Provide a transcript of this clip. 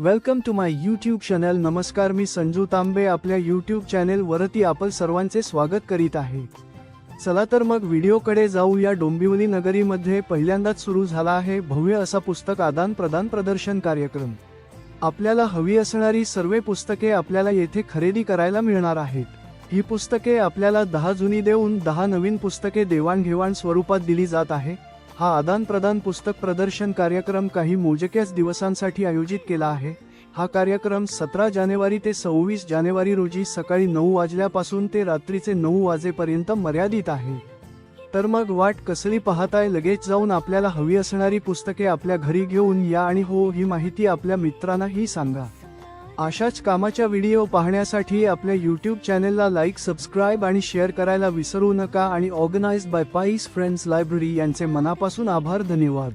Welcome to my YouTube channel नमस्कार मी संजू तांबे. आपल्या यूट्यूब चॅनेलवरती आपण सर्वांचे स्वागत करीत आहे. चला तर मग व्हिडिओकडे जाऊ या डोंबिवली नगरीमध्ये पहिल्यांदाच सुरू झाला आहे भव्य असा पुस्तक आदान प्रदान प्रदर्शन कार्यक्रम. आपल्याला हवी असणारी सर्व पुस्तके आपल्याला येथे खरेदी करायला मिळणार आहेत. ही पुस्तके आपल्याला दहा जुनी देऊन दहा नवीन पुस्तके देवाणघेवाण स्वरूपात दिली जात आहे. हा आदानप्रदान पुस्तक प्रदर्शन कार्यक्रम काही मोजक्याच दिवसांसाठी आयोजित केला आहे. हा कार्यक्रम सतरा जानेवारी ते सव्वीस जानेवारी रोजी सकाळी नऊ वाजल्यापासून ते रात्रीचे नऊ वाजेपर्यंत मर्यादित आहे. तर मग वाट कसली पाहताय लगेच जाऊन आपल्याला हवी असणारी पुस्तके आपल्या घरी घेऊन या आणि हो ही माहिती आपल्या मित्रांनाही सांगा. अशाच कामाच्या व्हिडिओ पाहण्यासाठी आपल्या यूट्यूब चॅनेलला लाईक सबस्क्राईब आणि शेअर करायला विसरू नका आणि ऑर्गनाइज बाय पाईस फ्रेंड्स लायब्ररी यांचे मनापासून आभार धन्यवाद.